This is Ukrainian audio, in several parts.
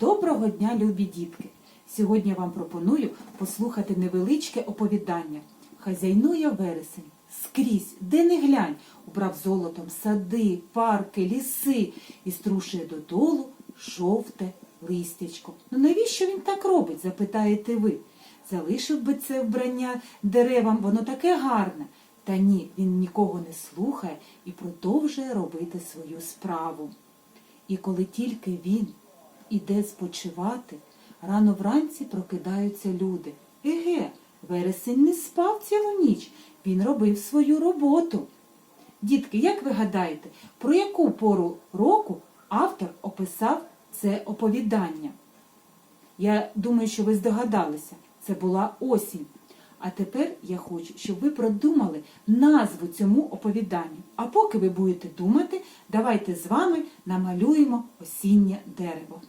Доброго дня, любі дітки! Сьогодні вам пропоную послухати невеличке оповідання. Хазяйнує вересень скрізь, де не глянь, убрав золотом сади, парки, ліси і струшує додолу жовте листячко. Ну навіщо він так робить? запитаєте ви. Залишив би це вбрання деревам, воно таке гарне. Та ні, він нікого не слухає і продовжує робити свою справу. І коли тільки він іде спочивати, рано вранці прокидаються люди. Еге, вересень не спав цілу ніч, він робив свою роботу. Дітки, як ви гадаєте, про яку пору року автор описав це оповідання? Я думаю, що ви здогадалися, це була осінь. А тепер я хочу, щоб ви продумали назву цьому оповіданню. А поки ви будете думати, давайте з вами намалюємо осіннє дерево.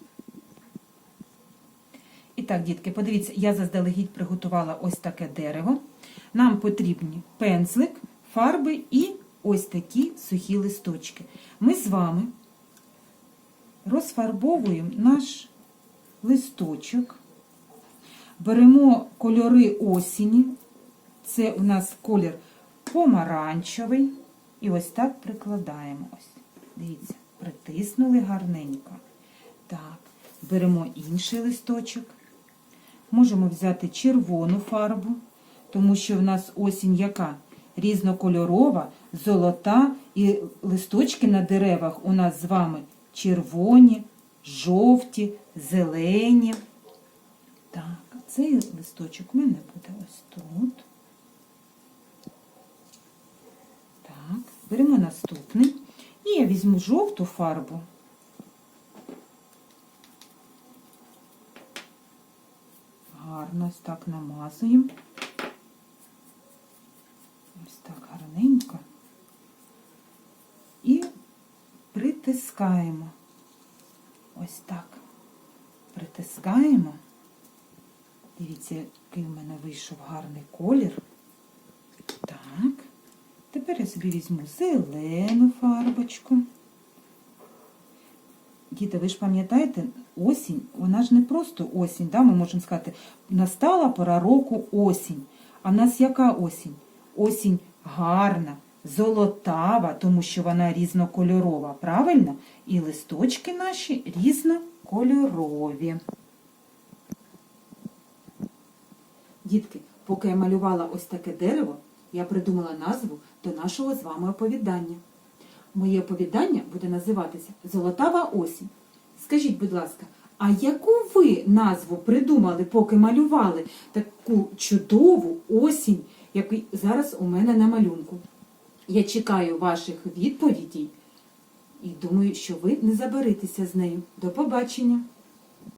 І так, дітки, подивіться, я заздалегідь приготувала ось таке дерево. Нам потрібні пензлик, фарби і ось такі сухі листочки. Ми з вами розфарбовуємо наш листочок. Беремо кольори осені. Це у нас колір помаранчевий. І ось так прикладаємо. Ось. Дивіться, притиснули гарненько. Так, беремо інший листочок. Можемо взяти червону фарбу, тому що в нас осінь яка? Різнокольорова, золота, і листочки на деревах у нас з вами червоні, жовті, зелені. Так, цей листочок у мене буде ось тут. Так, беремо наступний. І я візьму жовту фарбу. Ось так намазуємо. Ось так гарненько. І притискаємо. Ось так. Притискаємо. Дивіться, який в мене вийшов гарний колір. Так. Тепер я собі візьму зелену фарбочку. Діти, ви ж пам'ятаєте, осінь, вона ж не просто осінь, да? ми можемо сказати, настала пора року осінь. А в нас яка осінь? Осінь гарна, золотава, тому що вона різнокольорова, правильно? І листочки наші різнокольорові. Дітки, поки я малювала ось таке дерево, я придумала назву до нашого з вами оповідання. Моє оповідання буде називатися Золотава осінь. Скажіть, будь ласка, а яку ви назву придумали, поки малювали таку чудову осінь, яку зараз у мене на малюнку? Я чекаю ваших відповідей і думаю, що ви не заберетеся з нею. До побачення!